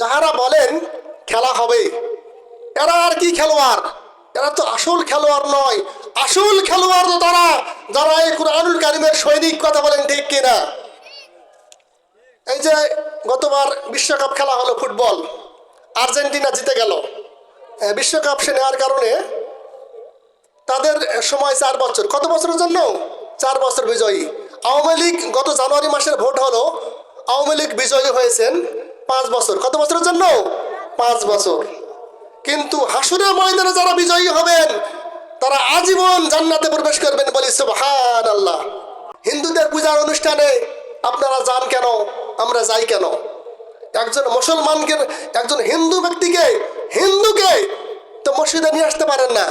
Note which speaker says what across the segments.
Speaker 1: যাহারা বলেন, খেলা হবে। এরা আর কি খেলোয়াড়? এরা তো আসল খেলোয়াড় নয়। আসল খেলোয়াড় তো তারা, যারা এই কুরআনুল কারিমের সৈনিক কথা বলেন, ঠিক কিনা এই যে গতবার বিশ্বকাপ খেলা হলো ফুটবল, আর্জেন্টিনা জিতে গেল। বিশ্বকাপ সে নেওয়ার কারণে তাদের সময় চার বছর। কত বছরের জন্য? চার বছর বিজয়ী। আওয়ামী লীগ গত জানুয়ারি মাসের ভোট হলো। আওয়ামী লীগ বিজয়ী হয়েছেন। পাঁচ বছর। কত বছরের জন্য? পাঁচ বছর। কিন্তু হাসুরের ময়দানে যারা বিজয়ী হবেন, তারা আজীবন জান্নাতে প্রবেশ করবেন বলি সুবহান আল্লাহ হিন্দুদের পূজার অনুষ্ঠানে আপনারা যান কেন? আমরা যাই কেন? একজন মুসলমানকে, একজন হিন্দু ব্যক্তিকে, হিন্দুকে তো মসজিদে নিয়ে আসতে পারেন না।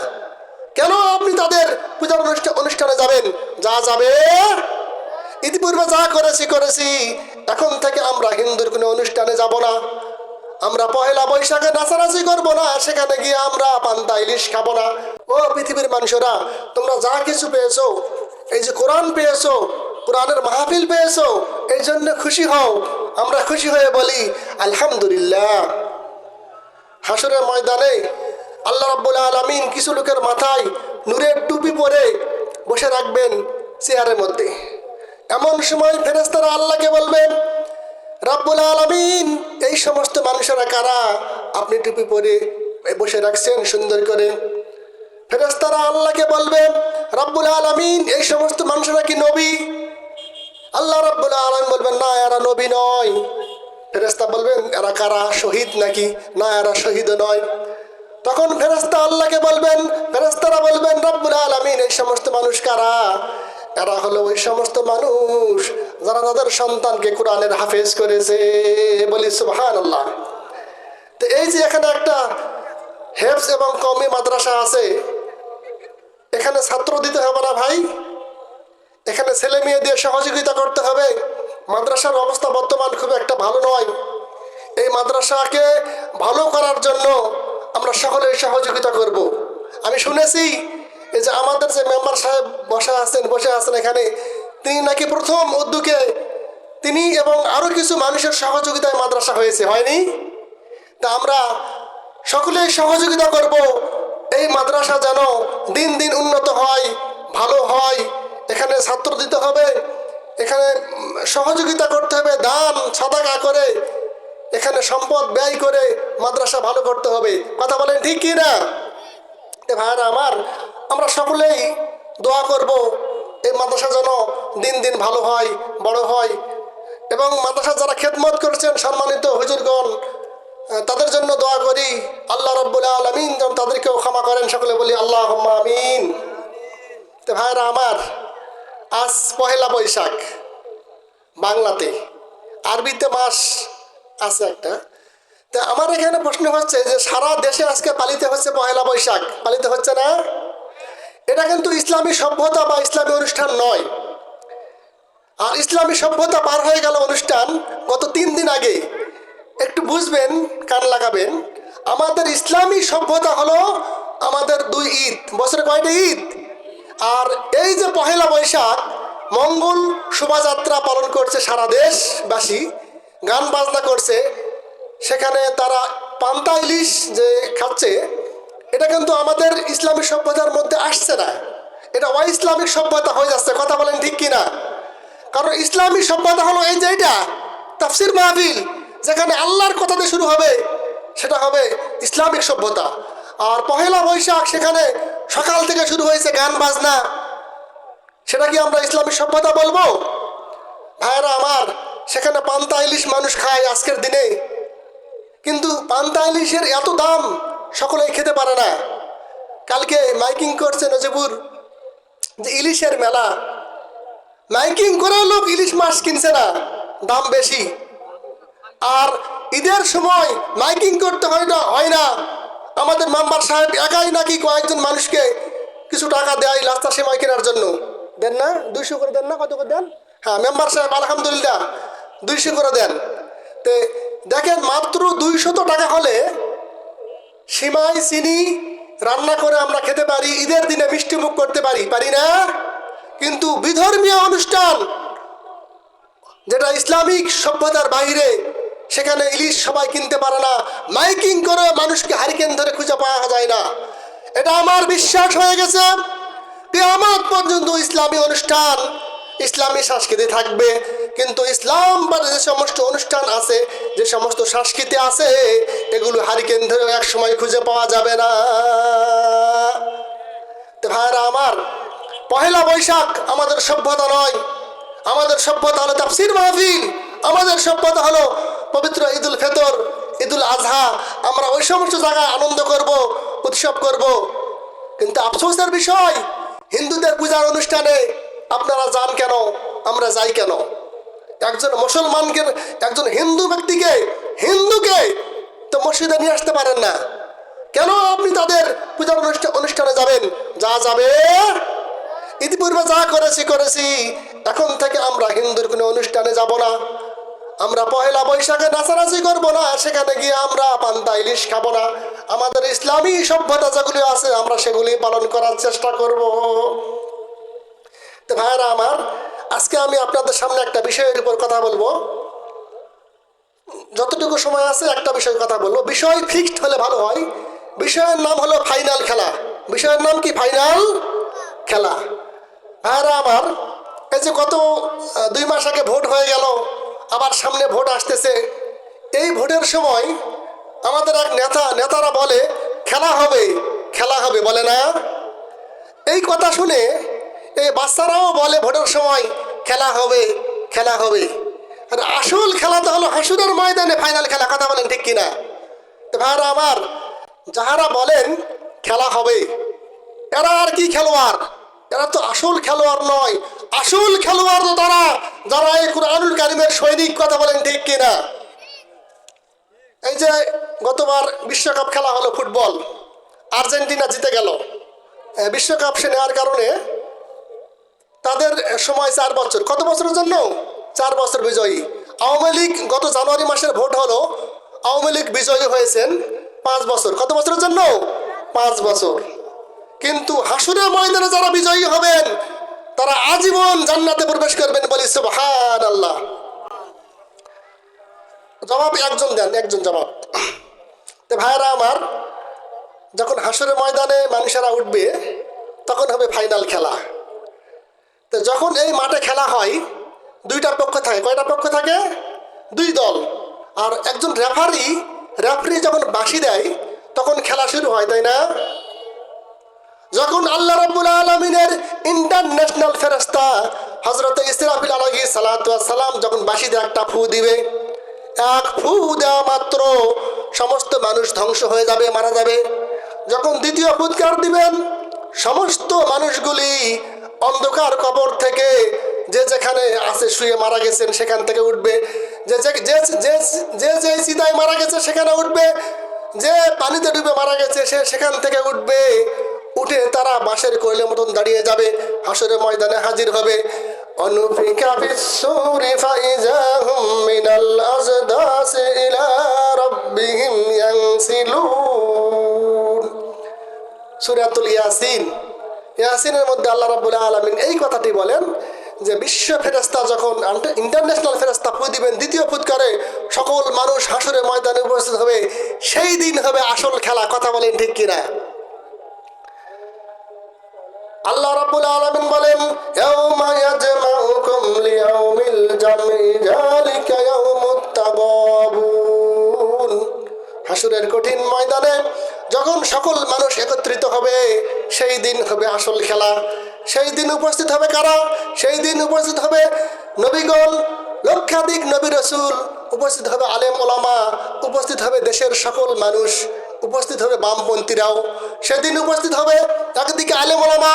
Speaker 1: কেন আপনি তাদের পূজার অনুষ্ঠান অনুষ্ঠানে যাবেন? যা যাবে। ইতিপূর্বে যা করেছি করেছি। এখন থেকে আমরা হিন্দুর কোনো অনুষ্ঠানে যাব না। আমরা পহেলা বৈশাখে নাচানাচি করব না, সেখানে গিয়ে আমরা পান্তা ইলিশ খাব না। ও পৃথিবীর মানুষেরা, তোমরা যা কিছু পেয়েছ, এই যে কোরআন পেয়েছ, কোরআনের মাহফিল পেয়েছ, এই জন্য খুশি হও। আমরা খুশি হয়ে বলি, আলহামদুলিল্লাহ। হাসরের ময়দানে আল্লাহ রাব্বুল আলামিন কিছু লোকের মাথায় নূরের টুপি পরে বসে রাখবেন চেয়ারের মধ্যে। এমন সময় ফেরেস্তারা আল্লাহকে বলবেন রাব্বুল আলামিন, এই সমস্ত মানুষেরা কারা? আপনি টুপি পরে বসে রাখছেন সুন্দর করে। ফেরেস্তারা আল্লাহকে বলবেন রাব্বুল আলামিন, এই সমস্ত মানুষেরা কি নবী? আল্লাহ রাব্বুল আলম বলবেন, না, এরা নবী নয়। ফেরেস্তা বলবেন, এরা কারা? শহীদ নাকি? না, এরা শহীদ নয়। তখন ফেরেস্তা আল্লাহকে বলবেন ফেরেস্তারা বলবেন, রব্বুল আলামিন, এই সমস্ত মানুষ কারা? এরা হলো ওই সমস্ত মানুষ যারা তাদের সন্তানকে কোরআনের হাফেজ করেছে। বলি সুবহান আল্লাহ তো এই যে এখানে একটা হেফস এবং কমি মাদ্রাসা আছে, এখানে ছাত্র দিতে হবে না ভাই। এখানে ছেলে মেয়ে দিয়ে সহযোগিতা করতে হবে। মাদ্রাসার অবস্থা বর্তমান খুব একটা ভালো নয়। এই মাদ্রাসাকে ভালো করার জন্য আমরা সকলের সহযোগিতা করব। আমি শুনেছি এই যে আমাদের যে মেম্বার সাহেব বসে আছেন বসে আছেন এখানে, তিনি নাকি প্রথম উদ্যোগে, তিনি এবং আরও কিছু মানুষের সহযোগিতায় মাদ্রাসা হয়েছে, হয়নি? তা আমরা সকলেই সহযোগিতা করব, এই মাদ্রাসা যেন দিন দিন উন্নত হয়, ভালো হয়, এখানে ছাত্র দিতে হবে, এখানে সহযোগিতা করতে হবে, দান সাদাকা করে, এখানে সম্পদ ব্যয় করে মাদ্রাসা ভালো করতে হবে। কথা বলেন ঠিক কি না ভাইরা আমার আমরা সকলেই দোয়া করব, এই মাদ্রাসা যেন দিন দিন ভালো হয়, বড় হয়। এবং মাদ্রাসা যারা খেদমত করেছেন সম্মানিত হুজুরগণ তাদের জন্য দোয়া করি, আল্লাহ রব্বুল আলমিন যেন তাদেরকেও ক্ষমা করেন, সকলে বলি আল্লাহ আমিন। তো ভাইরা আমার আজ পহেলা বৈশাখ, বাংলাতে, আরবিতে মাস আছে একটা। তা আমার এখানে প্রশ্ন হচ্ছে যে সারা দেশে আজকে পালিত হচ্ছে পহেলা বৈশাখ, পালিত হচ্ছে না? এটা কিন্তু ইসলামী সভ্যতা বা ইসলামী অনুষ্ঠান নয়। আর ইসলামী সভ্যতা পার হয়ে গেল অনুষ্ঠান গত তিন দিন আগে। একটু বুঝবেন, কান লাগাবেন। আমাদের ইসলামী সভ্যতা হলো আমাদের দুই ঈদ, বছরে কয়টা ঈদ? আর এই যে পহেলা বৈশাখ, মঙ্গল শোভাযাত্রা পালন করছে সারা দেশবাসী, গান বাজনা করছে। সেখানে তারা পান্তা ইলিশ যে খাচ্ছে এটা কিন্তু আমাদের ইসলামিক সভ্যতার মধ্যে আসছে না। এটা ইসলামিক সভ্যতা হয়ে যাচ্ছে, কথা বলেন ঠিক কিনা? কারণ ইসলামিক সভ্যতা হলো এই যে এটা, তাফসির মাহফিল, যেখানে আল্লাহর কথা দিয়ে শুরু হবে, সেটা হবে ইসলামিক সভ্যতা। আর পহেলা বৈশাখ সেখানে সকাল থেকে শুরু হয়েছে গান বাজনা। সেটা কি আমরা ইসলামিক সভ্যতা বলব? ভাইরা আমার, সেখানে পান্তা ইলিশ মানুষ খায় আজকের দিনে। কিন্তু পান্তা ইলিশের এত দাম সকলেই খেতে পারে না। কালকে মাইকিং করছে নজিবুর, যে ইলিশের মেলা। মাইকিং করেও লোক ইলিশ মাছ কিনছে না, দাম বেশি। আর ঈদের সময় মাইকিং করতে হয় না হয় না। আমাদের মেম্বার সাহেব একাই নাকি কয়েকজন মানুষকে কিছু টাকা দেয় লাস্তা সেমাই কেনার জন্য। দেন না? দুইশো করে দেন না? কত করে দেন? হ্যাঁ মেম্বার সাহেব, আলহামদুলিল্লাহ, দুইশো করে দেন। তে দেখেন মাত্র দুইশত টাকা হলে সিমাই, চিনি রান্না করে আমরা খেতে পারি, ঈদের দিনে মিষ্টি মুখ করতে পারি পারি না? কিন্তু বিধর্মীয় অনুষ্ঠান, যেটা ইসলামিক সভ্যতার বাইরে সেখানে ইলিশ সবাই কিনতে পারে না, মাইকিং করে মানুষকে হারিকেন ধরে খুঁজে পাওয়া যায় না। এটা আমার বিশ্বাস হয়ে গেছে। আমার পর্যন্ত ইসলামী অনুষ্ঠান ইসলামী সংস্কৃতি থাকবে। কিন্তু ইসলাম বা যে সমস্ত অনুষ্ঠান আছে, যে সমস্ত সংস্কৃতি আছে, এগুলো হারিকেন ধরে এক সময় খুঁজে পাওয়া যাবে না। ভাইরা আমার, পহেলা বৈশাখ আমাদের সভ্যতা নয়। আমাদের সভ্যতা হলো তাফসির মাহফিল। আমাদের সভ্যতা হলো পবিত্র ঈদুল ফেতর, ঈদুল আজহা আমরা ওই সমস্ত জায়গায় আনন্দ করব, উৎসব করব। কিন্তু আফসোসের বিষয়, হিন্দুদের পূজার অনুষ্ঠানে আপনারা যান কেন? আমরা যাই কেন? একজন মুসলমানকে, একজন হিন্দু ব্যক্তিকে, হিন্দুকে তো মসজিদে নিয়ে আসতে পারেন না। কেন আপনি তাদের পূজার অনুষ্ঠান যাবেন? যা যাবে। ইতিপূর্বে যা করেছি করেছি। এখন থেকে আমরা হিন্দুর কোনো অনুষ্ঠানে যাব না। আমরা পয়লা বৈশাখে নাচানাচি করব না। সেখানে গিয়ে আমরা পান্তা ইলিশ খাব না। আমাদের ইসলামী সভ্যতা যেগুলি আছে, আমরা সেগুলি পালন করার চেষ্টা করব। তো ভাইরা আমার, আজকে আমি আপনাদের সামনে একটা বিষয়ের উপর কথা বলব। যতটুকু সময় আছে একটা বিষয় কথা বলব। বিষয় ফিক্সড হলে ভালো হয়। বিষয়ের নাম হলো ফাইনাল খেলা। বিষয়ের নাম কি? ফাইনাল খেলা। ভাইরা আমার, এই যে গত দুই মাস আগে ভোট হয়ে গেল, আবার সামনে ভোট আসতেছে। এই ভোটের সময় আমাদের এক নেতা, নেতারা বলে, খেলা হবে খেলা হবে। বলে না। এই কথা শুনে এই বাচ্চারাও বলে ভোটের সময় খেলা হবে খেলা হবে। আর আসল খেলা তো হলো হাসুরের ময়দানে ফাইনাল খেলা, কথা বলেন ঠিক কিনা? ভাইরা আমার, যাহারা বলেন খেলা হবে, এরা আর কি খেলোয়াড়? এরা তো আসল খেলোয়াড় নয়। আসল খেলোয়াড় তো তারা, যারা এই কুরআনুল কারিমের সৈনিক, কথা বলেন ঠিক কিনা? এই যে গতবার বিশ্বকাপ খেলা হলো ফুটবল, আর্জেন্টিনা জিতে গেল। বিশ্বকাপ সে নেওয়ার কারণে তাদের সময় চার বছর। কত বছরের জন্য? চার বছর বিজয়ী। আওয়ামী লীগ গত জানুয়ারি মাসের ভোট হলো, আওয়ামী লীগ বিজয়ী হয়েছেন পাঁচ বছর। কত বছরের জন্য? পাঁচ বছর। কিন্তু হাসুরের ময়দানে যারা বিজয়ী হবেন, তারা আজীবন জান্নাতে প্রবেশ করবেন বলি সুবহান আল্লাহ জবাব একজন দেন, একজন জবাব। তো ভাইরা আমার, যখন হাসুরের ময়দানে মানুষেরা উঠবে, তখন হবে ফাইনাল খেলা। তো যখন এই মাঠে খেলা হয়, দুইটা পক্ষ থাকে। কয়টা পক্ষ থাকে? দুই দল। আর একজন রেফারি রেফারি যখন বাঁশি দেয়, তখন খেলা শুরু হয়, তাই না? যখন আল্লাহ রাব্বুল আলমিনের ইন্টারন্যাশনাল ফেরস্তা হজরত ইসরাফিল আলহি সালাম যখন বাঁশিতে একটা ফু দিবে, এক ফু দেওয়া মাত্র সমস্ত মানুষ ধ্বংস হয়ে যাবে, মারা যাবে। যখন দ্বিতীয় ফুৎকার দিবেন, সমস্ত মানুষগুলি অন্ধকার কবর থেকে যে যেখানে আছে শুয়ে মারা গেছেন সেখান থেকে উঠবে। যে যে- যে যে যে যে চিতায় মারা গেছে সেখানে উঠবে। যে পানিতে ডুবে মারা গেছে সে সেখান থেকে উঠবে। উঠে তারা বাঁশের কোয়েলের মতন দাঁড়িয়ে যাবে। হাসরের ময়দানে হাজির হবে। অনুফিকা বিশ্বরি ফাইজাহুম মিনাল আজদাস ইলা রাব্বিহিম ইয়ানসিলুন সূরাতুল ইয়াসিন। ইয়াসিনের মধ্যে আল্লাহ রাব্বুল আলামিন এই কথাটি বলেন যে বিশ্ব ফেরেস্তা যখন ইন্টারন্যাশনাল ফেরেস্তা ফুঁ দিবেন, দ্বিতীয় ফুৎকারে সকল মানুষ হাসরে ময়দানে উপস্থিত হবে, সেই দিন হবে আসল খেলা। কথা বলেন ঠিক কিনা? আল্লাহ রাব্বুল আলামিন বলেন হাসুরের কঠিন ময়দানে যখন সকল মানুষ একত্রিত হবে সেই দিন হবে আসল খেলা। সেই দিন উপস্থিত হবে কারা? সেই দিন উপস্থিত হবে নবীগণ, লক্ষাধিক নবী রসুল, উপস্থিত হবে আলেম ওলামা, উপস্থিত হবে দেশের সকল মানুষ, উপস্থিত হবে বামপন্থীরাও। সেদিন উপস্থিত হবে একদিকে আলেম ওলামা,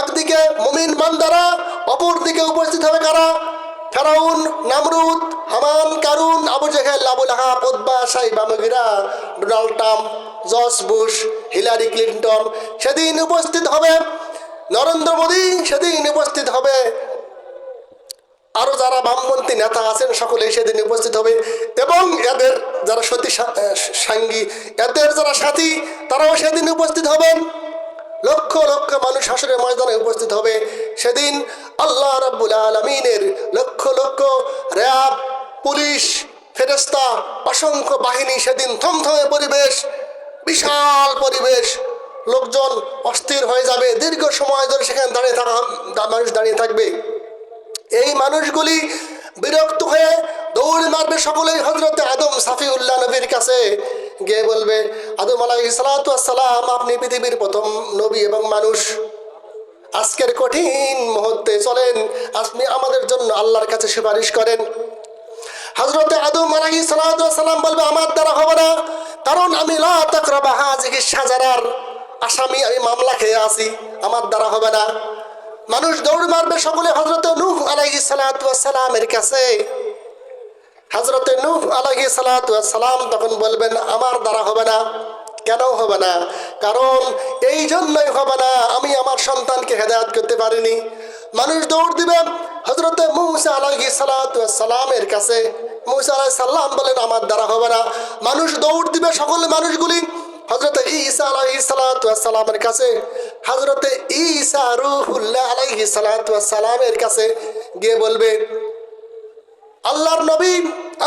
Speaker 1: একদিকে মুমিন বান্দারা অপর দিকে উপস্থিত হবে কারা? ফেরাউন, নামরুদ, হামান, কারুন, আবু জেহেল, আবুল আহাব উদ্বা সাইবা, মগিরা, Donald Trump George Bush, Hillary Clinton সেদিন উপস্থিত হবে। নরেন্দ্র মোদী সেদিন উপস্থিত হবে। আরও যারা বামপন্থী নেতা আছেন, সকলে সেদিন উপস্থিত হবে। এবং এদের যারা সতী সাঙ্গী, এদের যারা সাথী, তারাও সেদিন উপস্থিত হবেন লক্ষ লক্ষ মানুষ হাসরের ময়দানে উপস্থিত হবে। সেদিন আল্লাহ রাব্বুল আলমিনের লক্ষ লক্ষ র্যাব, পুলিশ ফেরেস্তা অসংখ্য বাহিনী সেদিন থমথমে পরিবেশ। বিশাল পরিবেশ। লোকজন অস্থির হয়ে যাবে। দীর্ঘ সময় ধরে সেখানে দাঁড়িয়ে থাকা মানুষ দাঁড়িয়ে থাকবে। এই মানুষগুলি বিরক্ত হয়ে দৌড় মারবে সকলেই হজরতে আদম সাফিউল্লাহ নবীর কাছে। গিয়ে বলবে, আদম আলাহি সালাম আপনি পৃথিবীর প্রথম নবী এবং মানুষ। আজকের কঠিন মুহূর্তে চলেন। আপনি আমাদের জন্য আল্লাহর কাছে সুপারিশ করেন। হজরতে আদম আলাহি সালাম বলবে, আমার দ্বারা হবে না। কারণ আমি লা তাকরাবা হাজিহি সাজারার আসামি, আমি মামলা খেয়ে আসি আমার দ্বারা হবে না। মানুষ দৌড় মারবে সকলে হজরত নূহ আলাইহি সালামের কাছে। হজরত নূহ আলাইহি সালাম তখন বলবেন, আমার দ্বারা হবে না। কেন হবে না? কারণ এই জন্যই হবে না, আমি আমার সন্তানকে হেদায়ত করতে পারিনি। মানুষ দৌড় দিবে। হজরতে মুসা আলাইহি সালামের কাছে, মুসা আলাহ সাল্লাম বলেন, আমার দ্বারা হবে না। মানুষ দৌড় দিবে সকল মানুষগুলি। হজরত ঈসা আলাইহি সালামের কাছে হজরত ঈসা রুহুল্লাহ আলাইহি সালামের কাছে গিয়ে বলবে, আল্লাহর নবী,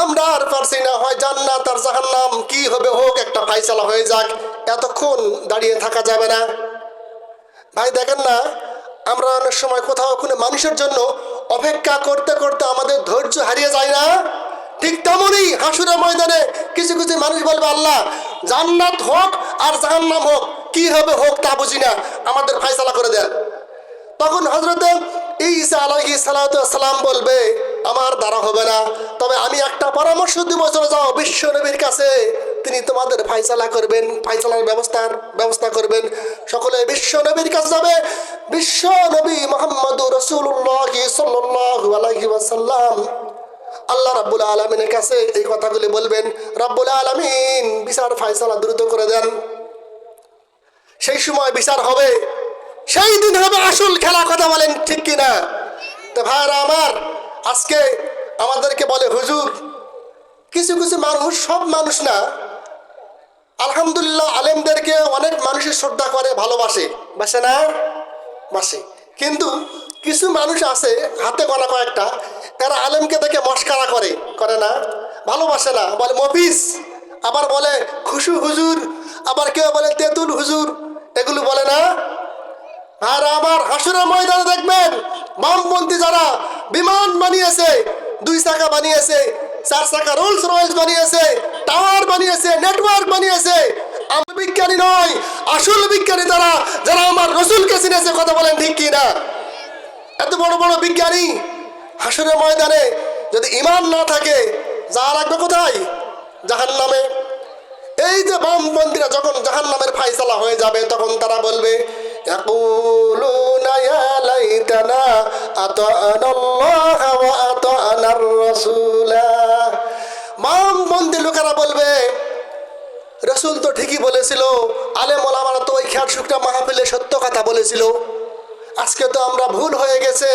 Speaker 1: আমরা আর পারছি না। হয় জান্নাত আর জাহান্নাম, কি হবে হোক, একটা ফাইসালা হয়ে যাক। এতক্ষণ দাঁড়িয়ে থাকা যাবে না। ভাই, দেখেন না আমরা অনেক সময় কোথাও কোনো মানুষের জন্য অপেক্ষা করতে করতে আমাদের ধৈর্য হারিয়ে যায় না। ঠিক তেমনই হাসুরা ময়দানে কিছু কিছু মানুষ বলবে, আল্লাহ, জান্নাত হোক আর জাহান্নাম হোক, কি হবে হোক তা বুঝি না। আমাদের ফাইসালা করে দেন। তখন হজরতে ঈসা আলাইহি সালাম বলবে, আমার দ্বারা হবে না, তবে আমি একটা পরামর্শ দিব, চলে যাও বিশ্ব নবীর কাছে। তিনি তোমাদের ফাইসালা করবেন, ফাইসালার ব্যবস্থার ব্যবস্থা করবেন। সকলে বিশ্ব নবীর কাছে যাবে। বিশ্ব নবী মোহাম্মদ রসুল্লাহ আল্লাহ রাব্বুল আলমিনের কাছে এই কথাগুলি বলবেন, রাব্বুল আলমিন, বিচার ফাইসালা দ্রুত করে দেন। সেই সময় বিচার হবে। সেই দিন হবে আসল খেলা কথা বলেন, ঠিক কিনা তো ভাইরা আমার, আজকে আমাদেরকে বলে, হুজুর, কিছু কিছু মানুষ, সব মানুষ না আলহামদুলিল্লাহ আলেমদেরকে অনেক মানুষের শ্রদ্ধা করে, ভালোবাসে। বাসে না? বাসে। কিন্তু কিছু মানুষ আছে, হাতে গলা কয়েকটা, তারা আলেমকে দেখে মস্কারা করে। করে না? ভালোবাসে না। বলে মফিস আবার বলে, খুশু হুজুর। আবার কেউ বলে, তেঁতুল হুজুর। এগুলো বলে না? আর আবার হাসুরের ময়দানে দেখবেন, বামপন্থী যারা বিমান বানিয়েছে, দুই চাকা বানিয়েছে, চার চাকা রোলস রয়েলস বানিয়েছে, টাওয়ার বানিয়েছে নেটওয়ার্ক বানিয়েছে। আমি বিজ্ঞানী নয় আসল বিজ্ঞানী তারা, যারা আমার রসুলকে চিনেছে, কথা বলেন ঠিক কি না এত বড় বড় বিজ্ঞানী, হাসরের ময়দানে যদি ইমান না থাকে যা রাখবে কোথায়? জাহান নামে এই যে বামপন্থীরা যখন জাহান নামের ফাইসালা হয়ে যাবে, তখন তারা বলবে আত আনার রসুলা। মাম মন্দির লোকেরা বলবে, রসুল তো ঠিকই বলেছিল আলে মোলামারা তো ওই খ্যাট শুকটা মাহফিলে সত্য কথা বলেছিল। আজকে তো আমরা ভুল হয়ে গেছে।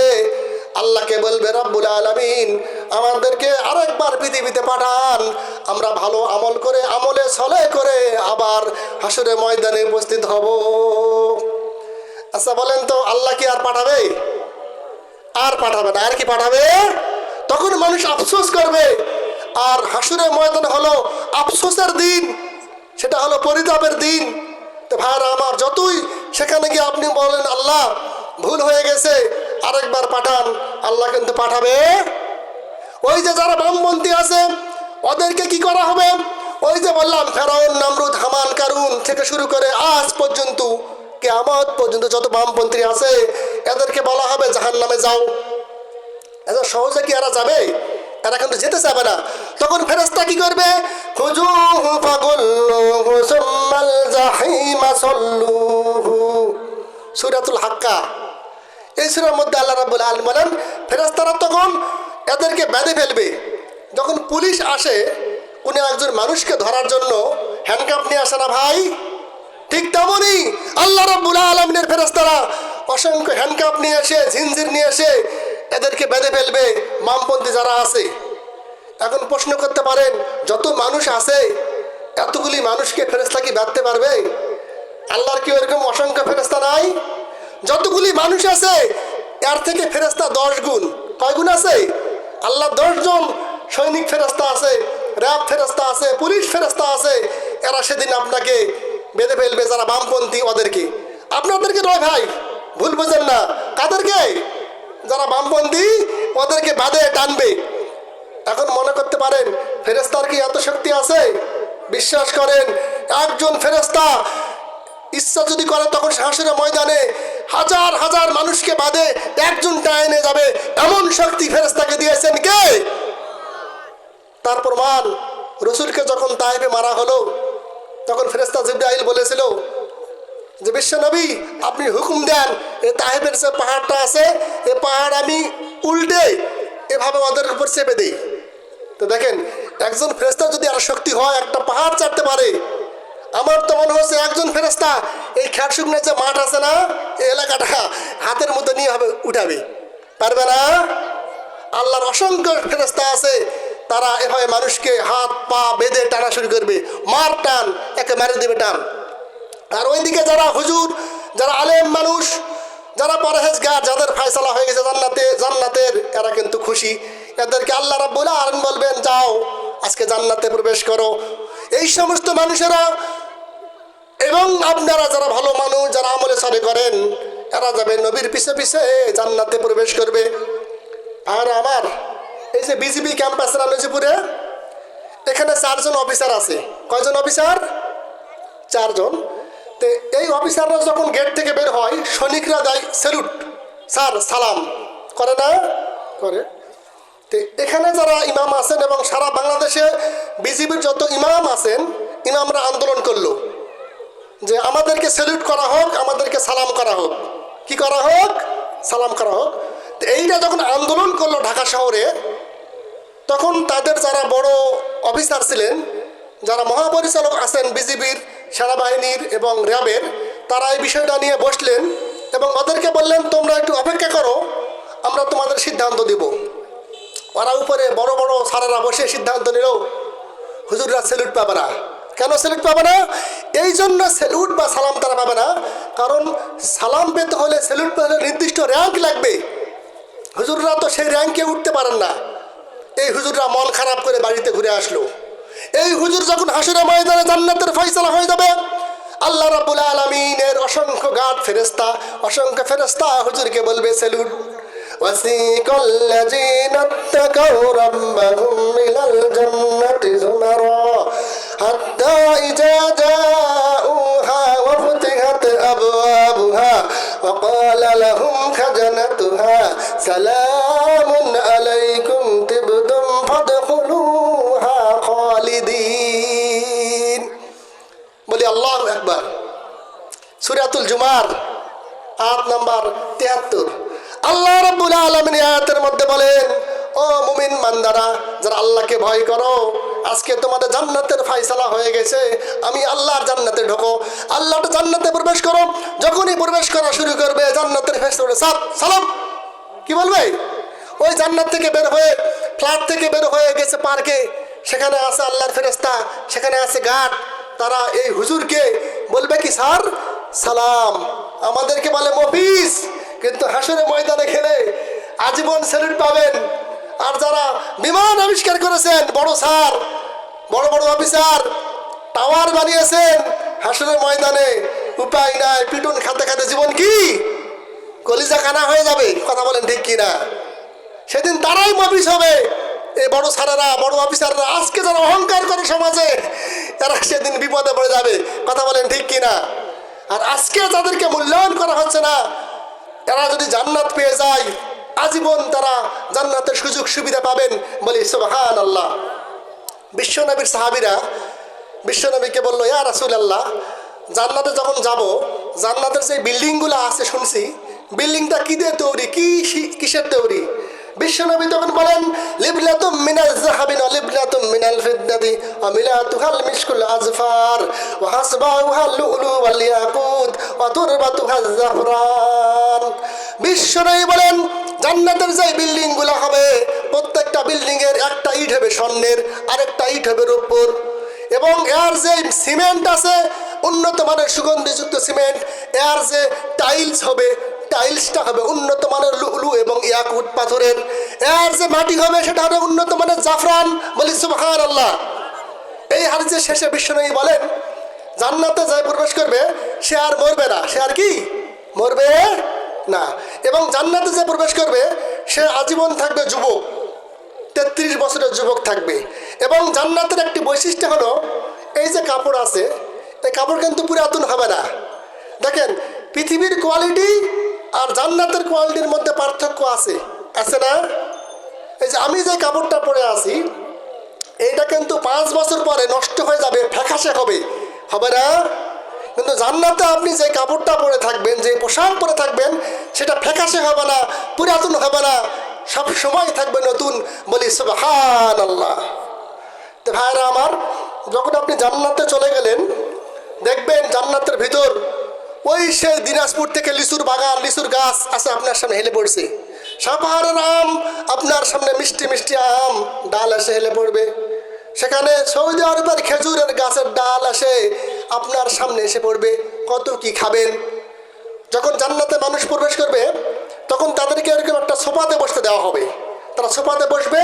Speaker 1: আল্লাহকে বলবে, রব্বুল আলমিন, আমাদেরকে আরেকবার পৃথিবীতে পাঠান। আমরা ভালো আমল করে, আমলে সলে করে আবার হাসুরে ময়দানে উপস্থিত হব। আচ্ছা বলেন তো, আল্লাহ কি আর পাঠাবে? আর পাঠাবে না। আর কি পাঠাবে? তখন মানুষ আফসোস করবে। আর হাসুরে ময়দান হলো আফসোসের দিন, সেটা হলো পরিতাপের দিন। তো ভাইরা আমার যতই সেখানে গিয়ে আপনি বলেন, আল্লাহ, ভুল হয়ে গেছে, আরেকবার পাঠান, আল্লাহ কিন্তু পাঠাবে। ওই যে যারা বামপন্থী আছে, ওদেরকে কি করা হবে? ওই যে বললাম, ফেরাউন, নামরুদ, হামান, কারুন থেকে শুরু করে আজ পর্যন্ত কে কেয়ামত পর্যন্ত যত বামপন্থী আছে, এদেরকে বলা হবে জাহান নামে যাও। এত সহজে কি এরা যাবে? এরা কিন্তু যেতে চাবে না। তখন ফেরেস্তা কি করবে? সূরাতুল হাক্কা। এই সুরের মধ্যে আল্লাহ রাব্বুল আলামিন বলেন ফেরেস্তারা তখন এদেরকে বেঁধে ফেলবে। যখন পুলিশ আসে কোনো একজন মানুষকে ধরার জন্য হ্যান্ডকাপ নিয়ে আসে না ভাই? ঠিক তেমনই আল্লাহ রাব্বুল আলমিনের ফেরেস্তারা অসংখ্য হ্যান্ডকাপ নিয়ে এসে, ঝিনঝির নিয়ে এসে এদেরকে বেঁধে ফেলবে বামপন্থী যারা আছে। এখন প্রশ্ন করতে পারেন, যত মানুষ আছে, এতগুলি মানুষকে ফেরেস্তা কি বাঁধতে পারবে? আল্লাহর কি ওরকম অসংখ্য ফেরেস্তা নাই? যতগুলি মানুষ আছে, এর থেকে ফেরেস্তা দশ গুণ। কয় গুণ আছে? আল্লাহ দশজন সৈনিক ফেরেস্তা আছে, র্যাব ফেরস্তা আছে, পুলিশ ফেরস্তা আছে। এরা সেদিন আপনাকে বেঁধে ফেলবে যারা বামপন্থী ওদেরকে। আপনাদেরকে নয় ভাই, ভুল বোঝেন না। কাদেরকে? যারা বামপন্থী, ওদেরকে বাঁধে টানবে। এখন মনে করতে পারেন ফেরেস্তার কি এত শক্তি আছে? বিশ্বাস করেন, একজন ফেরেস্তা ইচ্ছা যদি করে, তখন শাশুড়ে ময়দানে হাজার হাজার মানুষকে বাদে একজন টাইনে যাবে। এমন শক্তি ফেরেস্তাকে দিয়েছেন কে? তার প্রমাণ, রসুলকে যখন তাইবে মারা হলো, তখন ফেরেস্তা জিব্রাইল বলেছিল যে বিশ্বনবী আপনি হুকুম দেন, এ তাহেবের যে পাহাড়টা আছে, এ পাহাড় আমি উল্টে এভাবে ওদের উপর চেপে দিই। তো দেখেন, একজন ফেরেস্তা যদি আর শক্তি হয়, একটা পাহাড় চাটতে পারে, আমার তো মনে হচ্ছে একজন ফেরেস্তা এই খ্যাট শুকনো যে মাঠ আছে না, এই এলাকাটা হাতের মধ্যে নিয়ে হবে, উঠাবে। পারবে না? আল্লাহর অসংখ্য ফেরেস্তা আছে, তারা এভাবে মানুষকে হাত পা বেঁধে টানা শুরু করবে। মার টান একে মেরে দেবে টান। আর ওইদিকে যারা হুজুর, যারা আলেম মানুষ, যারা পরহেজগার, যাদের ফয়সালা হয়ে গেছে জান্নাতে, জান্নাতের, এরা কিন্তু খুশি। এদেরকে আল্লাহ রাব্বুল আলামিন বলবেন, যাও, আজকে জান্নাতে প্রবেশ করো। এই সমস্ত মানুষেরা এবং আপনারা যারা ভালো মানুষ, যারা আমলে সারে করেন, এরা যাবে নবীর পিছে পিছে জান্নাতে প্রবেশ করবে। আর আমার এই যে বিজিবি ক্যাম্পাস রানজিপুরে এখানে চারজন অফিসার আছে। কয়জন অফিসার? চারজন। এই অফিসাররা যখন গেট থেকে বের হয়, সৈনিকরা দেয় স্যালুট, স্যার, সালাম। করে না? করে। তো এখানে যারা ইমাম আছেন এবং সারা বাংলাদেশে বিজিবির যত ইমাম আছেন, ইমামরা আন্দোলন করল। যে আমাদেরকে স্যালুট করা হোক, আমাদেরকে সালাম করা হোক। কি করা হোক? সালাম করা হোক। তো এইটা যখন আন্দোলন করল ঢাকা শহরে, তখন তাদের যারা বড় অফিসার ছিলেন যারা মহাপরিচালক আছেন বিজিবির, সেনাবাহিনীর এবং র্যাবের, তারা এই বিষয়টা নিয়ে বসলেন এবং ওদেরকে বললেন, তোমরা একটু অপেক্ষা করো, আমরা তোমাদের সিদ্ধান্ত দিব। ওরা উপরে বড় বড় সারারা বসে সিদ্ধান্ত নিল, হুজুররা সেলুট পাবে না। কেন সেলুট পাবে না? এই জন্য সেলুট বা সালাম তারা পাবে না। কারণ সালাম পেতে হলে সেলুট পেতে নির্দিষ্ট র্যাঙ্ক লাগবে। হুজুররা তো সেই র্যাঙ্কে উঠতে পারেন না। এই হুজুররা মন খারাপ করে বাড়িতে ঘুরে আসলো। এই হুজুর যখন হাসুরা ময়দানে জান্নাতের ফয়সালা হয়ে যাবে আল্লাহ রাব্বুল আলামিনের অসংখ্য গাঢ় ফেরেস্তা অসংখ্য ফেরেস্তা হুজুরকে বলবে স্যালুট وسيق الذين اتقوا ربهم إلى الجنة زمرا حتى إذا جاءوها وفتحت أبوابها وقال لهم خزنتها سلام عليكم تبتم فادخلوها খালিদিন বলি আল্লাহ একবার সুরাতুল জুমার আট নাম্বার তেহাত্তর আল্লাহ রব্বুল আলমিন আয়াতের মধ্যে বলেন, ও মুমিন মান্দারা যারা আল্লাহকে ভয় করো, আজকে তোমাদের জান্নাতের ফাইসালা হয়ে গেছে। আমি আল্লাহর জান্নাতে ঢোকো। আল্লাহর জান্নাতে প্রবেশ করো। যখনই প্রবেশ করা শুরু করবে, জান্নাতের ফেসলে সাপ সালাম। কি বলবে? ওই জান্নাত থেকে বের হয়ে, ফ্ল্যাট থেকে বের হয়ে গেছে পার্কে। সেখানে আছে আল্লাহর ফেরেস্তা সেখানে আছে গার্ড তারা এই হুজুরকে বলবে কি, স্যার, সালাম। আমাদেরকে বলে মফিস, কিন্তু হাসরে ময়দানে খেলে আজীবন স্যালুট পাবেন। আর যারা বিমান আবিষ্কার করেছেন, বড় স্যার, বড় বড় অফিসার, টাওয়ার বানিয়েছেন হাসরের ময়দানে, উপায় নাই, পিটুন খাতে খাতে জীবন কি? কলিজা কানা হয়ে যাবে, কথা বলেন ঠিক কি না সেদিন তারাই মফিস হবে। এই বড় স্যারেরা বড় অফিসাররা, আজকে যারা অহংকার করে সমাজে, তারা সেদিন বিপদে পড়ে যাবে। কথা বলেন ঠিক কিনা? আর আজকে যাদেরকে মূল্যায়ন করা হচ্ছে না, তারা যদি জান্নাত পেয়ে যায়, আজীবন তারা জান্নাতের সুযোগ সুবিধা পাবেন বলি সুবহান আল্লাহ বিশ্বনবীর সাহাবিরা, বিশ্বনবীকে বলল, ইয়া রাসুল আল্লাহ জান্নাতে যখন যাব, জান্নাতের যে বিল্ডিংগুলো আছে শুনছি বিল্ডিংটা কি দিয়ে তৈরি? কী কিসের তৈরি? বিশ্বনবী তখন বলেন লিবলাতুম মিনাল যাহাবিন ওয়া লিবলাতুম মিনাল ফিদ্দাতি ওয়া মিলাতুহাল মিশকুল আজফার, ওয়া হাসবাউহাল লুলু ওয়াল ইয়াকুত, ওয়া তুরবাতুহাজ জাফরান বিশ্বনবী বলেন, জান্নাতের যে বিল্ডিংগুলো হবে, প্রত্যেকটা বিল্ডিং এর একটা ইট হবে স্বর্ণের, আরেকটা ইট হবে রূপোর। এবং এর যে সিমেন্ট আছে, উন্নত মানের সুগন্ধিযুক্ত সিমেন্ট, এর যে টাইলস হবে টাইলসটা হবে উন্নত মানের লুলু এবং ইয়াকুট পাথরের। এর যে মাটি হবে সেটা হবে উন্নত মানের জাফরান। বলি সুবহান আল্লাহ এই হাদিসের শেষে বিশ্বনবী বলেন, জান্নাতে যায় প্রবেশ করবে, সে আর মরবে না। সে আর কি? মরবে না। এবং জান্নাতে যে প্রবেশ করবে, সে আজীবন থাকবে যুবক। তেত্রিশ বছরের যুবক থাকবে। এবং জান্নাতের একটি বৈশিষ্ট্য হলো, এই যে কাপড় আছে, এই কাপড় কিন্তু পুরাতন হবে না। দেখেন, পৃথিবীর কোয়ালিটি আর জান্নাতের কোয়ালিটির মধ্যে পার্থক্য আছে। আছে না? এই যে আমি যে কাপড়টা পরে আছি, এইটা কিন্তু পাঁচ বছর পরে নষ্ট হয়ে যাবে, ফ্যাকাশে হবে। হবে না? কিন্তু জান্নাতে আপনি যে কাপড়টা পরে থাকবেন, যে পোশাক পরে থাকবেন, সেটা ফ্যাকাশে হবে না, পুরাতন হবে না। সব সময় থাকবে নতুন। বলি সুবহান আল্লাহ তো ভাইরা আমার, যখন আপনি জান্নাতে চলে গেলেন, দেখবেন জান্নাতের ভিতর ওই সে দিনাজপুর থেকে লিচুর বাগান, লিচুর গাছ আছে আপনার সামনে হেলে পড়ছে। সাপাহারের আম, আপনার সামনে মিষ্টি মিষ্টি আম, ডাল এসে হেলে পড়বে। সেখানে সৌদি আরবের খেজুরের গাছের ডাল আসে আপনার সামনে এসে পড়বে। কত কি খাবেন? যখন জান্নাতে মানুষ প্রবেশ করবে, তখন তাদেরকে এরকম একটা সোফাতে বসতে দেওয়া হবে। তারা সোফাতে বসবে,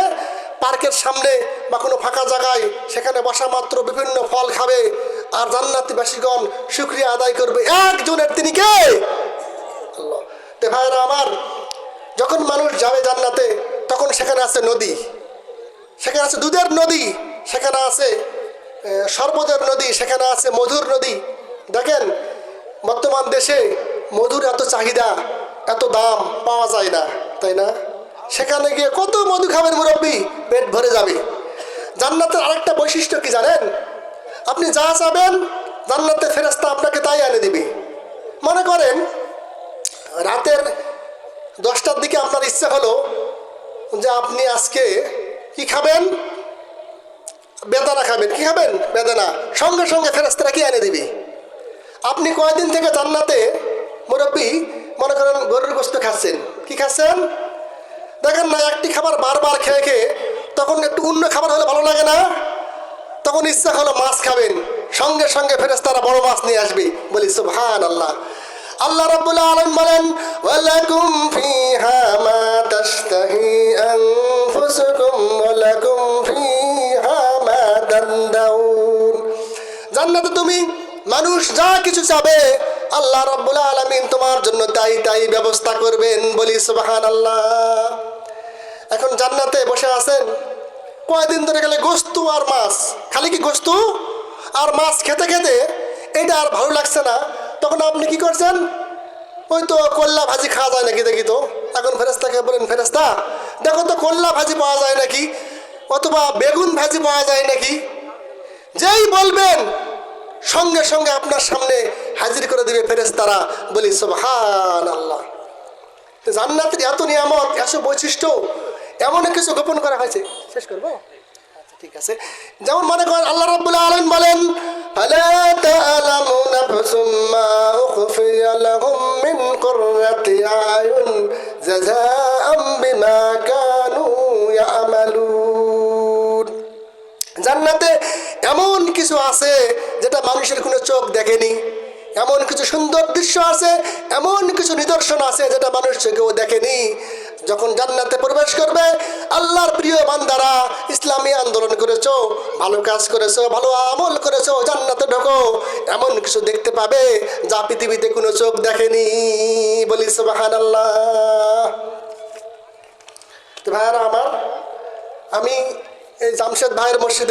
Speaker 1: পার্কের সামনে বা কোনো ফাঁকা জায়গায়, সেখানে বসা মাত্র বিভিন্ন ফল খাবে। আর জান্নাতিবাসীগণ শুক্রিয়া আদায় করবে। একজনের তিনি কে? তে ভাইরা আমার, যখন মানুষ যাবে জান্নাতে, তখন সেখানে আছে নদী। সেখানে আছে দুধের নদী, সেখানে আছে শরবতের নদী, সেখানে আছে মধুর নদী। দেখেন, বর্তমান দেশে মধুর এত চাহিদা, এত দাম পাওয়া যায় না, তাই না? সেখানে গিয়ে কত মধু খাবেন মুরব্বী? পেট ভরে যাবে। জান্নাতের আরেকটা বৈশিষ্ট্য কি জানেন? আপনি যা চাবেন, জান্নাতে ফেরস্তা আপনাকে তাই এনে দিবে। মনে করেন, রাতের দশটার দিকে আপনার ইচ্ছা হলো যে আপনি আজকে কি খাবেন? বেদানা খাবেন। কি খাবেন? বেদানা। সঙ্গে সঙ্গে ফেরস্তারা কি এনে দিবি? আপনি কয়দিন থেকে জান্নাতে মুরব্বী, মনে করেন গরুর গোস্ত খাচ্ছেন। কি খাচ্ছেন? দেখেন না, একটি খাবার বারবার খেয়ে খেয়ে তখন একটু অন্য খাবার হলে ভালো লাগে না? তখন ইচ্ছা হলো মাছ খাবেন। সঙ্গে সঙ্গে ফেরেস্তারা বড় মাছ নিয়ে আসবে। বলি সুবহান আল্লাহ আল্লাহ রাব্বুল আলামিন বলেন, ওয়ালাকুম ফিহা মা তাশতাহি আনফুসুকুম ওয়ালাকুম ফিহা মা তানদাউন। জান্নাতে তুমি মানুষ যা কিছু চাবে, আল্লাহ রাব্বুল আলামিন তোমার জন্য তাই তাই ব্যবস্থা করবেন। বলি, সুবহানাল্লাহ। এখন জান্নাতে বসে আছেন? কয়দিন ধরে গেলে গোস্তু আর মাছ? খালি কি গোস্তু? আর মাছ খেতে খেতে এটা আর ভালো লাগছে না। তখন আপনি কি করছেন? ওই তো কল্লা ভাজি খাওয়া যায় নাকি দেখি তো? এখন ফেরেস্তাকে বলেন ফেরেস্তা দেখো তো কল্লা ভাজি পাওয়া যায় নাকি? অথবা বেগুন ভাজি পাওয়া যায় নাকি? যেই বলবেন, সঙ্গে সঙ্গে আপনার সামনে হাজির করে দিবে ফেরেস্তারা বলি সুবহান আল্লাহ জান্নাতের এত নিয়ামত, এত বৈশিষ্ট্য এমন কিছু গোপন করা হয়েছে। শেষ করব? আচ্ছা, ঠিক আছে। যেমন মনে করেন আল্লাহ রাব্বুল আলম বলেন জান্নাতে এমন কিছু আছে যেটা মানুষের কোনো চোখ দেখেনি। এমন কিছু সুন্দর দৃশ্য আছে, এমন কিছু নিদর্শন আছে যেটা মানুষ চোখেও দেখেনি। যখন জান্নাতে প্রবেশ করবে, আল্লাহর প্রিয় বান্দারা ইসলামী আন্দোলন করেছ, ভালো কাজ করেছ, ভালো আমল করেছ, জান্নাতে ঢোকো, এমন কিছু দেখতে পাবে যা পৃথিবীতে কোনো চোখ দেখেনি। বলি সুবাহান আল্লাহ ভাইয়ারা আমার, আমি এই জামশেদ ভাইয়ের মসজিদে